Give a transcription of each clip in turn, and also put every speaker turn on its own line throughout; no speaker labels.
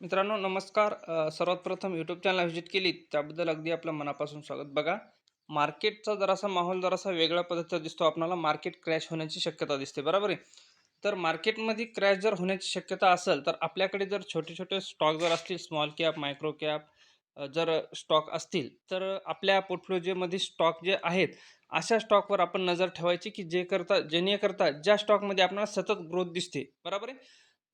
मित्रांनो नमस्कार. सर्वात प्रथम यूट्यूब चॅनल व्हिजिट केली त्याबद्दल अगदी आपलं मनापासून स्वागत. बघा मार्केटचा जरासा माहोल जरासा वेगळ्या पद्धतीचा दिसतो आपल्याला मार्केट क्रॅश होण्याची शक्यता दिसते बरोबर आहे? तर मार्केटमध्ये क्रॅश जर होण्याची शक्यता असेल तर आपल्याकडे जर छोटे छोटे स्टॉक जर असतील स्मॉल कॅप मायक्रो कॅप जर स्टॉक असतील तर आपल्या पोर्टफोलिओमध्ये स्टॉक जे आहेत अशा स्टॉकवर आपण नजर ठेवायची की जे करता जेणेकरता ज्या स्टॉकमध्ये आपल्याला सतत ग्रोथ दिसते बरोबर आहे?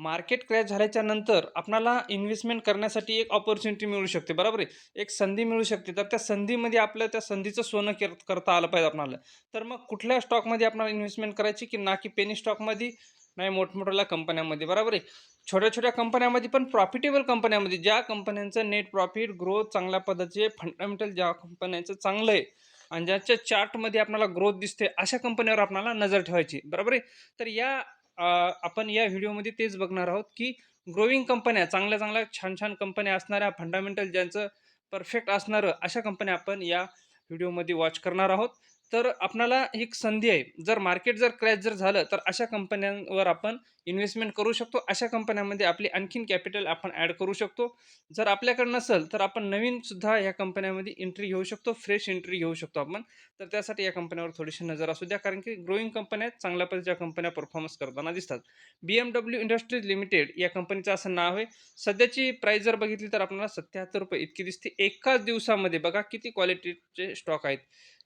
मार्केट क्रॅश झाल्याच्यानंतर आपणाला इन्व्हेस्टमेंट करण्यासाठी एक ऑपॉर्च्युनिटी मिळू शकते बरोबर आहे? एक संधी मिळू शकते. तर त्या संधीमध्ये आपलं त्या संधीचं सोनं कर करता आलं पाहिजे आपणाला. तर मग कुठल्या स्टॉकमध्ये आपल्याला इन्व्हेस्टमेंट करायची की ना की पेनी स्टॉकमध्ये नाही मोठमोठ्या कंपन्यांमध्ये बरोबर आहे? छोट्या छोट्या कंपन्यांमध्ये पण प्रॉफिटेबल कंपन्यांमध्ये ज्या कंपन्यांचं नेट प्रॉफिट ग्रोथ चांगल्या पद्धतीचे फंडामेंटल ज्या कंपन्यांचं चांगलं आहे आणि ज्याच्या चार्टमध्ये आपल्याला ग्रोथ दिसते अशा कंपनीवर आपल्याला नजर ठेवायची बरोबर आहे? तर या आपण या व्हिडिओमध्ये तेच बघणार आहोत की ग्रोविंग कंपन्या चांगल्या चांगल्या छान छान कंपन्या असणाऱ्या फंडामेंटल ज्यांचं परफेक्ट असणारं अशा कंपन्या आपण या व्हिडिओमध्ये वॉच करणार आहोत. तर आपणाला एक संधी आहे. जर मार्केट जर क्रॅश जर झालं तर अशा कंपन्यांवर आपण इन्व्हेस्टमेंट करू शकतो. अशा कंपन्यांमध्ये आपली आणखीन कॅपिटल आपण ॲड करू शकतो. जर आपल्याकडे नसेल तर आपण नवीन सुद्धा या कंपन्यामध्ये एंट्री घेऊ शकतो. फ्रेश एंट्री घेऊ शकतो आपण. तर त्यासाठी या कंपन्यावर थोडीशी नजर असू द्या. कारण की ग्रोईंग कंपन्या चांगल्या पद्धतीच्या कंपन्या परफॉर्मन्स करताना दिसतात. B M W industries limited या कंपनीचं असं नाव आहे. सध्याची प्राईस जर बघितली तर आपल्याला सत्याहत्तर रुपये इतकी दिसते. एकाच दिवसामध्ये बघा किती क्वालिटीचे स्टॉक आहेत.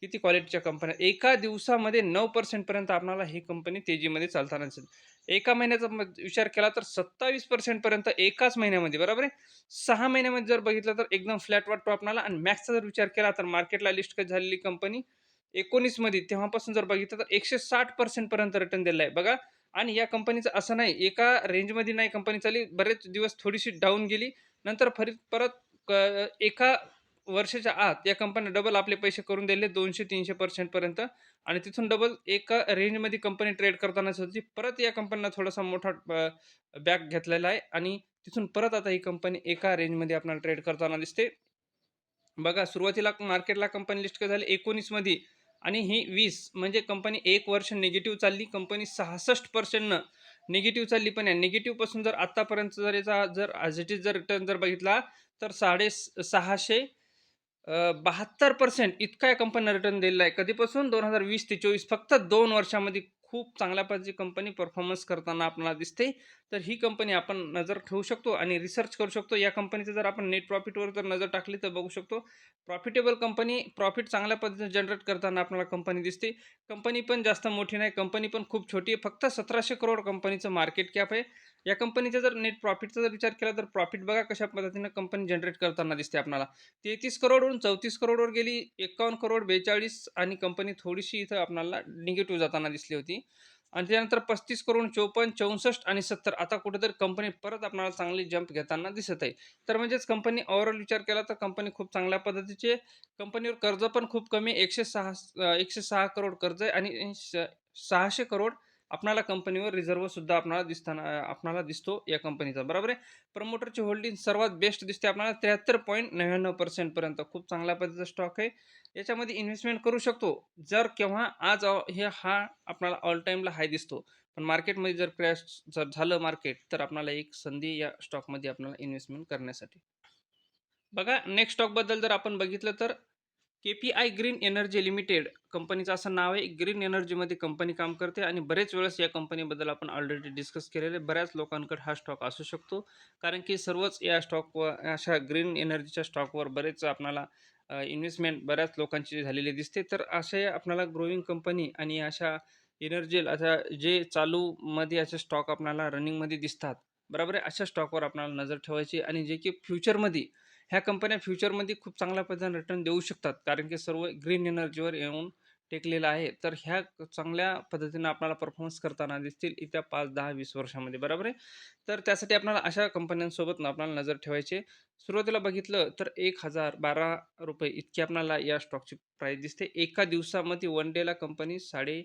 किती क्वालिटीच्या कंपन्या एका दिवसामध्ये नऊ पर्सेंटपर्यंत आपणाला ही कंपनी तेजीमध्ये चालताना दिसेल. एका महिन्याचा म- विचार केला तर सत्तावीस पर्सेंटपर्यंत एकाच महिन्यामध्ये बरोबर आहे? सहा महिन्यामध्ये जर बघितलं तर एकदम फ्लॅट वाटतो आपल्याला आणि मॅक्सचा जर विचार केला तर मार्केटला लिस्ट झालेली कंपनी एकोणीसमध्ये तेव्हापासून जर बघितलं तर एकशे साठ पर्सेंटपर्यंत रिटर्न दिलेला आहे. बघा आणि या कंपनीचं असं नाही. एका रेंजमध्ये नाही कंपनी चालली. बरेच दिवस थोडीशी डाऊन गेली. नंतर फरी परत एका वर्षाच्या आत या कंपनी डबल आपले पैसे करून दिले दोनशे तीनशे पर्सेंटपर्यंत आणि तिथून डबल एका रेंजमध्ये कंपनी ट्रेड करताना होती परत या कंपनीला थोडासा मोठा बॅक घेतलेला आहे. आणि तिथून परत आता ही कंपनी एका रेंजमध्ये आपल्याला ट्रेड करताना दिसते. बघा सुरुवातीला मार्केटला कंपनी लिस्ट झाली एकोणीसमध्ये आणि ही वीस म्हणजे कंपनी एक वर्ष निगेटिव्ह चालली कंपनी सहासष्ट पर्सेंटनं निगेटिव्ह चालली. पण या निगेटिव्हपासून जर आत्तापर्यंत जर याचा जर ॲज इट इज जर रिटर्न जर बघितला तर साडे स- सहाशे बहात्तर पर्सेंट इतका या कंपनीनं रिटर्न दिलेला आहे. कधीपासून? दोन हजार वीस ते चोवीस. फक्त दोन वर्षामध्ये खूप चांगल्या पद्धतीची कंपनी परफॉर्मन्स करताना आपल्याला दिसते. तर ही कंपनी आपण नजर ठेवू शकतो आणि रिसर्च करू शकतो. या कंपनीचं जर आपण नेट प्रॉफिटवर जर नजर टाकली तर बघू शकतो. प्रॉफिटेबल कंपनी प्रॉफिट चांगल्या पद्धतीने जनरेट करताना आपल्याला कंपनी दिसते. कंपनी पण जास्त मोठी नाही. कंपनी पण खूप छोटी आहे. फक्त सतराशे करोड कंपनीचं मार्केट कॅप आहे. या कंपनीचा जर नेट प्रॉफिटचा जर विचार केला तर प्रॉफिट बघा कशा पद्धतीनं कंपनी जनरेट करताना दिसते आपल्याला. तेहतीस करोडवरून चौतीस करोडवर गेली एकावन्न करोड बेचाळीस आणि कंपनी थोडीशी इथं आपल्याला निगेटिव्ह जाताना दिसली होती. आणि त्यानंतर पस्तीस करोड चौपन्न चौसष्ट आणि सत्तर. आता कुठेतरी कंपनी परत आपल्याला चांगली जंप घेताना दिसत आहे. तर म्हणजेच कंपनी ओव्हरऑल विचार केला तर कंपनी खूप चांगल्या पद्धतीचे कंपनीवर कर्ज पण खूप कमी एकशे सहा एकशे सहा करोड कर्ज आहे आणि श- सहाशे करोड आपणाला कंपनीवर रिझर्व सुद्धा आपणाला दिसताना आपणाला दिसतो या कंपनीचा बरोबर आहे? प्रमोटरची होल्डिंग सर्वात बेस्ट दिसते आपल्याला त्र्याहत्तर पॉईंट नव्याण्णव पर्सेंटपर्यंत खूप चांगल्या पद्धतीचा स्टॉक आहे. याच्यामध्ये इन्व्हेस्टमेंट करू शकतो. जर केव्हा आज हे हा आपणाला ऑल टाईमला हाय दिसतो. पण मार्केटमध्ये जर क्रॅश जर झालं मार्केट तर आपणाला एक संधी या स्टॉकमध्ये आपल्याला इन्व्हेस्टमेंट करण्यासाठी. बघा नेक्स्ट स्टॉकबद्दल जर आपण बघितलं तर K P I green energy limited कंपनीचं असं नाव आहे. ग्रीन एनर्जीमध्ये कंपनी काम करते आणि बरेच वेळेस या कंपनीबद्दल आपण ऑलरेडी डिस्कस केलेले बऱ्याच लोकांकडे हा स्टॉक असू शकतो. कारण की सर्वच या स्टॉकवर अशा ग्रीन एनर्जीच्या स्टॉकवर बरेच आपणाला इन्व्हेस्टमेंट बऱ्याच लोकांची झालेली दिसते. तर असे आपणाला ग्रोईंग कंपनी आणि अशा एनर्जी अशा जे चालूमध्ये असे स्टॉक आपणाला रनिंगमध्ये दिसतात बरोबर आहे? अशा स्टॉकवर आपल्याला नजर ठेवायची आणि जे की फ्युचरमध्ये ह्या कंपन्या फ्युचरमध्ये खूप चांगल्या पद्धतीने रिटर्न देऊ शकतात. कारण की सर्व ग्रीन एनर्जीवर येऊन टेकलेलं आहे. तर ह्या चांगल्या पद्धतीनं आपल्याला परफॉर्मन्स करताना दिसतील येत्या पाच दहा वीस वर्षामध्ये. बरोबर आहे? तर त्यासाठी आपल्याला अशा कंपन्यांसोबत आपल्याला नजर ठेवायची सुरुवातीला बघितलं तर एक हजार बारा रुपये इतकी आपल्याला या स्टॉकची प्राईस दिसते. एका दिवसामध्ये वन डेला कंपनी साडे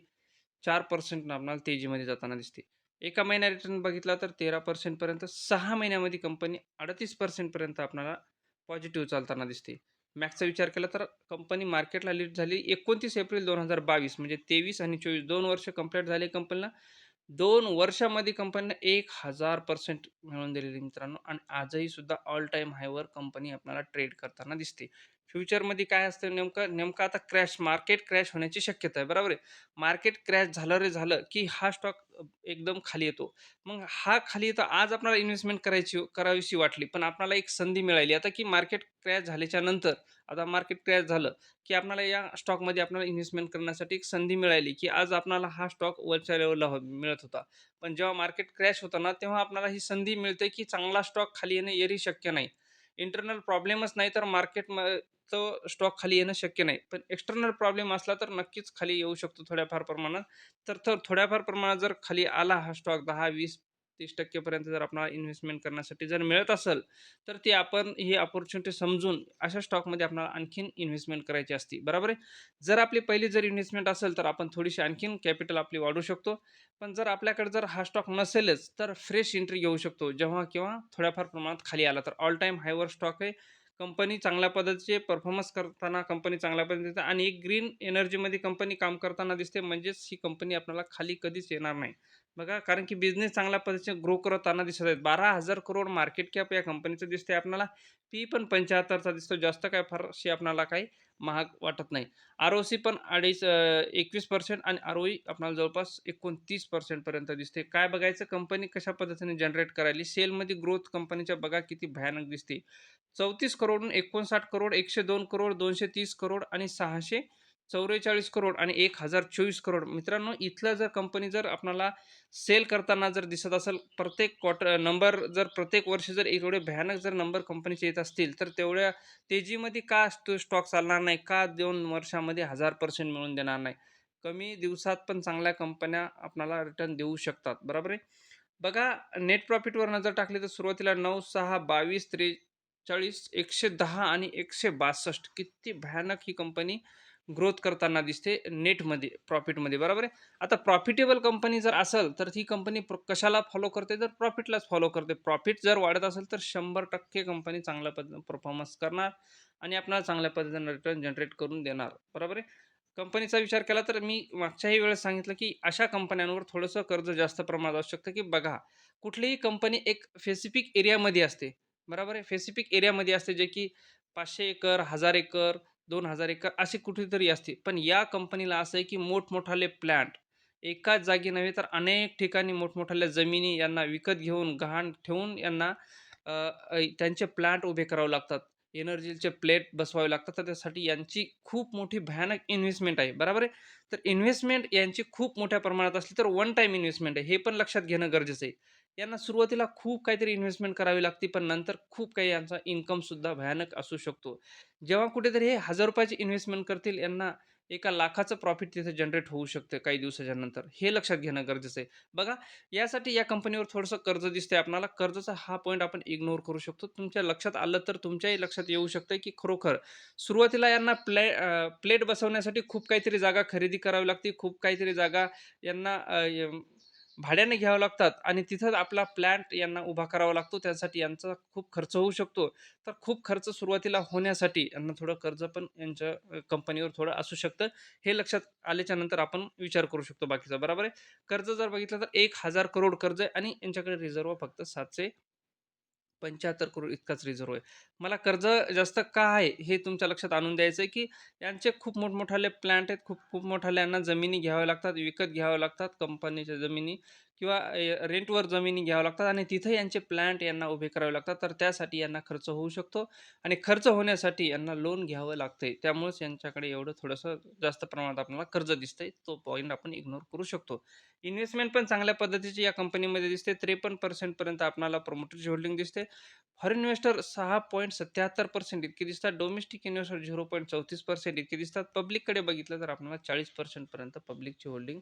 चार पर्सेंट आपल्याला तेजीमध्ये जाताना दिसते. एका महिन्या रिटर्न बघितला तर तेरा पर्सेंटपर्यंत सहा महिन्यामध्ये कंपनी अडतीस पर्सेंटपर्यंत आपल्याला पॉझिटिव्ह चालताना दिसते मॅक्सचा विचार केला तर कंपनी मार्केटला लीड झाली एकोणतीस एप्रिल दोन हजार बावीस म्हणजे तेवीस आणि चोवीस दोन वर्ष कंप्लीट झाले कंपनीला दोन वर्षामध्ये कंपनीनं एक हजार पर्सेंट मिळवून दिलेली मित्रांनो आणि आजही सुद्धा ऑल टाईम हायवर कंपनी आपल्याला ट्रेड करताना दिसते. फ्युचरमध्ये काय असतं नेमकं, नेमकं आता क्रॅश मार्केट क्रॅश होण्याची शक्यता आहे. बरोबर आहे. मार्केट क्रॅश झालं रे झालं, की हा स्टॉक एकदम खाली येतो. मग हा खाली येतो आज आपल्याला इन्व्हेस्टमेंट करायची करावीशी वाटली, पण आपल्याला एक संधी मिळाली आता, की मार्केट क्रॅश झाल्याच्यानंतर आता मार्केट क्रॅश झालं, की आपल्याला या स्टॉकमध्ये आपल्याला इन्व्हेस्टमेंट करण्यासाठी एक संधी मिळाली, की आज आपल्याला हा स्टॉक वरच्या लेवलला हो मिळत होता. पण जेव्हा मार्केट क्रॅश होता ना, तेव्हा आपल्याला ही संधी मिळते, की चांगला स्टॉक खाली येणे एरही शक्य नाही. इंटरनल प्रॉब्लेमच नाही तर मार्केट तो स्टॉक खाली येणं शक्य नाही. पण एक्सटर्नल प्रॉब्लेम असला तर नक्कीच खाली येऊ शकतो थोड्याफार प्रमाणात. तर तर थोड्याफार प्रमाणात जर खाली आला हा स्टॉक दहा वीस तीस टक्केपर्यंत जर आपल्याला इन्व्हेस्टमेंट करण्यासाठी जर मिळत असेल, तर ती आपण ही अपॉर्च्युनिटी समजून अशा स्टॉकमध्ये आपल्याला आणखीन इन्व्हेस्टमेंट करायची असते. बरोबर आहे. जर आपली पहिली जर इन्व्हेस्टमेंट असेल, तर आपण थोडीशी आणखीन कॅपिटल आपली वाढवू शकतो. पण जर आपल्याकडे जर हा स्टॉक नसेलच, तर फ्रेश एंट्री घेऊ शकतो. जेव्हा किंवा थोड्याफार प्रमाणात खाली आला तर. ऑल टाईम हायवर स्टॉक आहे. कंपनी चांगल्या पद्धतीचे परफॉर्मन्स करताना कंपनी चांगल्या पद्धतीने आणि एक ग्रीन एनर्जीमध्ये कंपनी काम करताना दिसते. म्हणजेच ही कंपनी आपल्याला खाली कधीच येणार नाही. बघा कारण की बिझनेस चांगल्या पद्धतीने ग्रो करताना दिसत आहेत. 12,000 करोड मार्केट कॅप या कंपनीचं दिसते आपल्याला. पी पण 75चा दिसतो. जास्त काय फारशी आपल्याला काही महाग वाटत नाही. आर-ओ-सी पण अडीच एकवीस पर्सेंट आणि आर-ओ-ई आपल्याला जवळपास एकोणतीस पर्सेंटपर्यंत दिसते. काय बघायचं कंपनी कशा पद्धतीने जनरेट करायली. सेलमध्ये ग्रोथ कंपनीच्या बघा किती भयानक दिसते. चौतीस करोडून एकोणसाठ करोड, 102 करोड, 230 करोड आणि सहाशे 644 करोड आणि 1024 करोड. मित्रांनो इथलं जर कंपनी जर आपल्याला सेल करताना जर दिसत असेल, प्रत्येक क्वार्टर नंबर जर प्रत्येक वर्षी जर एवढे भयानक जर नंबर कंपनीचे येत असतील, तर तेवढ्या तेजीमध्ये का तो स्टॉक चालणार नाही? का दोन वर्षामध्ये हजार पर्सेंट मिळून देणार नाही? कमी दिवसात पण चांगल्या कंपन्या आपल्याला रिटर्न देऊ शकतात. बरोबर आहे. बघा नेट प्रॉफिटवर नजर टाकली तर सुरुवातीला 9, 6, 22, 43, 110 आणि 162 किती भयानक ही कंपनी ग्रोथ करताना दिसते नेटमध्ये, प्रॉफिटमध्ये. बरोबर आहे. आता प्रॉफिटेबल कंपनी जर असेल, तर ती कंपनी कशाला फॉलो करते? तर प्रॉफिटलाच फॉलो करते. प्रॉफिट जर वाढत असेल, तर 100% कंपनी चांगल्या पद्धतीनं परफॉर्मन्स करणार आणि आपल्याला चांगल्या पद्धतीनं रिटर्न जनरेट करून देणार. बरोबर आहे. कंपनीचा विचार केला तर मी मागच्याही वेळेस सांगितलं, की अशा कंपन्यांवर थोडंसं कर्ज जास्त प्रमाणात असू शकतं, की बघा कुठलीही कंपनी एक स्पेसिफिक एरियामध्ये असते. बरोबर आहे. स्पेसिफिक एरियामध्ये असते जे की पाचशे एकर, हजार एकर, 2000 एकर अशी कुठेतरी असते. पण या कंपनीला असं आहे, की मोठमोठाले प्लॅन्ट एकाच जागी नव्हे तर अनेक ठिकाणी मोठमोठाल्या जमिनी यांना विकत घेऊन, गहाण ठेवून यांना त्यांचे प्लांट उभे करावे लागतात. एनर्जीचे प्लेट बसवावे लागतात. तर त्यासाठी यांची खूप मोठी भयानक इन्व्हेस्टमेंट आहे. बरोबर आहे. तर इन्व्हेस्टमेंट यांची खूप मोठ्या प्रमाणात असली तर वन टाईम इन्व्हेस्टमेंट आहे. हे पण लक्षात घेणं गरजेचं आहे. यांना सुरुवातीला खूप काहीतरी इन्व्हेस्टमेंट करावी लागते, पण नंतर खूप काही यांचा इन्कमसुद्धा भयानक असू शकतो. जेव्हा कुठेतरी हे हजार रुपयाची इन्व्हेस्टमेंट करतील, यांना एका लाखाचं प्रॉफिट तिथे जनरेट होऊ शकतं काही दिवसाच्या नंतर. हे लक्षात घेणं गरजेचं आहे. बघा यासाठी या कंपनीवर थोडंसं कर्ज दिसतंय आपणाला कर्जाचा हा पॉईंट आपण इग्नोर करू शकतो. तुमच्या लक्षात आलं तर तुमच्याही लक्षात येऊ शकतं, की खरोखर सुरुवातीला यांना प्ले प्लेट बसवण्यासाठी खूप काहीतरी जागा खरेदी करावी लागते. खूप काहीतरी जागा यांना भाड्याने घ्यावं लागतात आणि तिथंच आपला प्लॅन्ट यांना उभा करावा लागतो. त्यासाठी यांचा खूप खर्च होऊ शकतो. तर खूप खर्च सुरुवातीला होण्यासाठी यांना थोडं कर्ज पण यांच्या कंपनीवर थोडं असू शकतं. हे लक्षात आल्याच्यानंतर आपण विचार करू शकतो बाकीचा. बरोबर आहे. कर्ज जर बघितलं तर एक हजार करोड कर्ज आहे आणि यांच्याकडे रिझर्व फक्त सातशे 775 करोड इतकाच रिझर्व्ह आहे. मला कर्ज जास्त का आहे? हे तुमच्या लक्षात आणून द्यायचं आहे, की यांचे खूप मोठमोठाले प्लांट आहेत. खूप खूप मोठाल्या यांना जमिनी घ्याव्या लागतात, विकत घ्याव्या लागतात कंपनीच्या जमिनी किंवा अ, रेंटवर जमिनी घ्याव्या लागतात आणि तिथे यांचे प्लांट यांना उभे करावे लागतात. तर त्यासाठी यांना खर्च होऊ शकतो आणि खर्च होण्यासाठी यांना लोन घ्यावं लागतंय. त्यामुळेच यांच्याकडे एवढं थोडंसं जास्त प्रमाणात आपल्याला कर्ज दिसतंय. तो पॉईंट आपण इग्नोर करू शकतो. इन्व्हेस्टमेंट पण चांगल्या पद्धतीची या कंपनीमध्ये दिसते. 53% पर्यंत आपल्याला प्रमोटरची होल्डिंग दिसते. फॉरेन इन्व्हेस्टर सहा पॉईंट सत्याहत्तर पर्सेंट इतके दिसतात. डोमेस्टिक इन्व्हेस्टर झिरो पॉईंट चौतीस पर्सेंट इतके दिसतात. पब्लिककडे बघितलं तर आपल्याला चाळीस पर्सेंटपर्यंत पब्लिकची होल्डिंग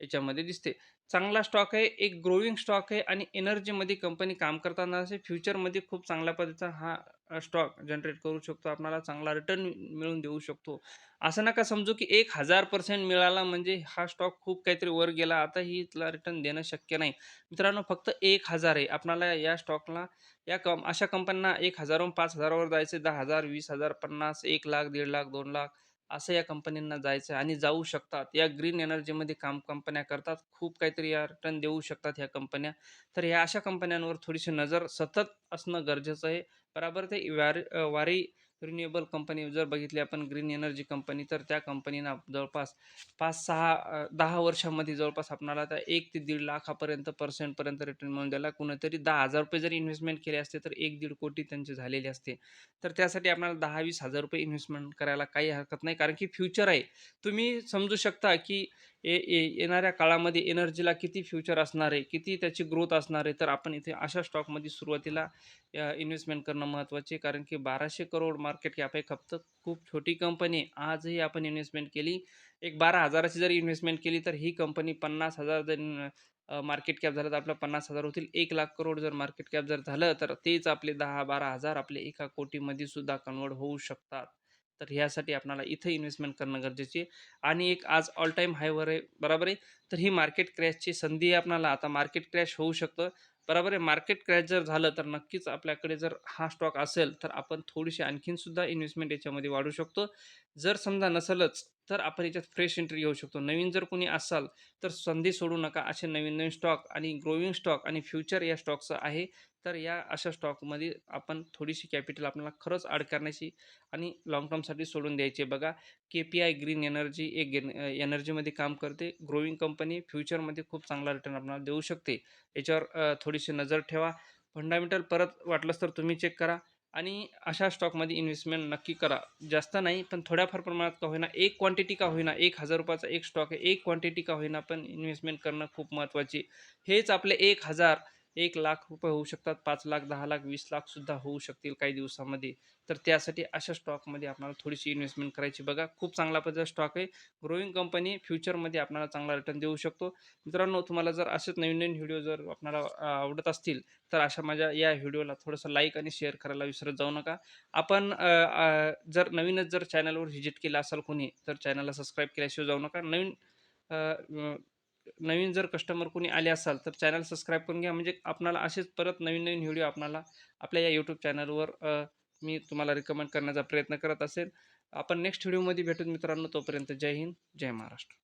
याच्यामध्ये दिसते. चांगला स्टॉक आहे, एक ग्रोविंग स्टॉक आहे आणि एनर्जीमध्ये कंपनी काम करताना असे फ्युचरमध्ये खूप चांगल्या पद्धतीचा हा स्टॉक जनरेट करू शकतो. आपल्याला चांगला रिटर्न मिळून देऊ शकतो. असं नका समजू, की 1000% मिळाला म्हणजे हा स्टॉक खूप काहीतरी वर गेला. आता ही इथला रिटर्न देणं शक्य नाही. मित्रांनो फक्त एक हजार आहे. आपणाला या स्टॉकला या कं अशा कंपन्यांना 1000 वरून 5000 वर जायचे 10,000, 20,000, 50, 1,00,000, 1.5 लाख, दीड लाख दोन लाख असं या कंपन्यांना जायचं आहे आणि जाऊ शकतात. या ग्रीन एनर्जीमध्ये काम कंपन्या करतात. खूप काहीतरी या रिटर्न देऊ शकतात ह्या कंपन्या. तर ह्या अशा कंपन्यांवर थोडीशी नजर सतत असणं गरजेचं आहे. बराबर ते वारी वारी रिन्युएबल कंपनी जर बघितली आपण ग्रीन एनर्जी कंपनी तर त्या कंपनीना जवळपास पाच सहा दहा वर्षामध्ये जवळपास आपणाला त्या एक ते दीड लाखापर्यंत पर्सेंटपर्यंत रिटर्न मिळून द्यायला. कुणीतरी दहा हजार रुपये जर इन्व्हेस्टमेंट केले असते तर एक दीड कोटी त्यांचे झालेले असते. तर त्यासाठी आपल्याला दहा वीस हजार रुपये इन्व्हेस्टमेंट करायला काही हरकत नाही. कारण की फ्युचर आहे. तुम्ही समजू शकता की ए ए येणाऱ्या काळामध्ये एनर्जीला किती फ्युचर असणार आहे किती त्याची ग्रोथ असणार आहे तर आपण इथे अशा स्टॉकमध्ये सुरुवातीला इन्व्हेस्टमेंट करणं महत्त्वाचे कारण की बाराशे करोड मार्केट कॅप आहे फक्त खूप छोटी कंपनी आजही आपण इन्व्हेस्टमेंट केली. एक बारा हजाराची जरी इन्व्हेस्टमेंट केली तर ही कंपनी पन्नास हजार जर मार्केट कॅप झालं तर आपलं पन्नास हजार होतील. एक लाख करोड जर मार्केट कॅप जर झालं तर तेच आपले दहा बारा हजार आपले एका कोटीमध्ये सुद्धा कन्वर्ट होऊ शकतात. तर ह्यासाठी आपल्याला इथं इन्व्हेस्टमेंट करणं गरजेचे आहे. आणि एक आज ऑल टाईम हायवर आहे बरोबर आहे? तर ही मार्केट क्रॅशची संधी आहे आपल्याला आता मार्केट क्रॅश होऊ शकतं बरोबर आहे? मार्केट क्रॅश जर झालं तर नक्कीच आपल्याकडे जर हा स्टॉक असेल तर आपण थोडीशी आणखीन सुद्धा इन्व्हेस्टमेंट याच्यामध्ये वाढू शकतो. जर समजा नसेलच तर आपण याच्यात फ्रेश एंट्री घेऊ शकतो. नवीन जर कोणी असाल तर संधी सोडू नका. असे नवीन नवीन स्टॉक आणि ग्रोविंग स्टॉक आणि फ्युचर या स्टॉकचं आहे. तर या अशा स्टॉकमध्ये आपण थोडीशी कॅपिटल आपल्याला खरंच ॲड करण्याची आणि लाँग टर्मसाठी सोडून द्यायची बघा K P I green energy एक एनर्जीमध्ये काम करते. ग्रोविंग कंपनी फ्युचरमध्ये खूप चांगला रिटर्न आपल्याला देऊ शकते. याच्यावर थोडीशी नजर ठेवा. फंडामेंटल परत वाटलंच तर तुम्ही चेक करा आणि अशा स्टॉकमध्ये इन्व्हेस्टमेंट नक्की करा. जास्त नाही पण थोड्याफार प्रमाणात का होईना एक क्वांटिटी का होईना एक हजार रुपयाचा एक स्टॉक आहे एक क्वांटिटी का होईना पण इन्व्हेस्टमेंट करणं खूप महत्त्वाची हेच आपले एक हजार एक लाख रुपये होऊ शकतात पाच लाख दहा लाख वीस लाखसुद्धा होऊ शकतील काही दिवसामध्ये. तर त्यासाठी अशा स्टॉकमध्ये आपल्याला थोडीशी इन्व्हेस्टमेंट करायची. बघा खूप चांगला पद्धतीचा स्टॉक आहे. ग्रोईंग कंपनी फ्युचरमध्ये आपल्याला चांगला रिटर्न देऊ शकतो. मित्रांनो तुम्हाला जर असेच नवीन नवीन व्हिडिओ जर आपल्याला आवडत असतील तर अशा माझ्या या व्हिडिओला थोडंसं लाईक आणि शेअर करायला विसरत जाऊ नका. आपण जर नवीनच जर चॅनलवर व्हिजिट केलं असाल कोणी तर चॅनलला सबस्क्राईब केल्याशिवाय जाऊ नका. नवीन नवीन जर कस्टमर कोणी आले असाल तर चॅनल सबस्क्राईब करून घ्या. म्हणजे आपणाला असेच परत नवीन नवीन व्हिडिओ आपणाला आपल्या या यूट्यूब चॅनलवर मी तुम्हाला रिकमेंड करण्याचा प्रयत्न करत असेल. आपण नेक्स्ट व्हिडिओमध्ये भेटून मित्रांनो तोपर्यंत जय हिंद जय महाराष्ट्र.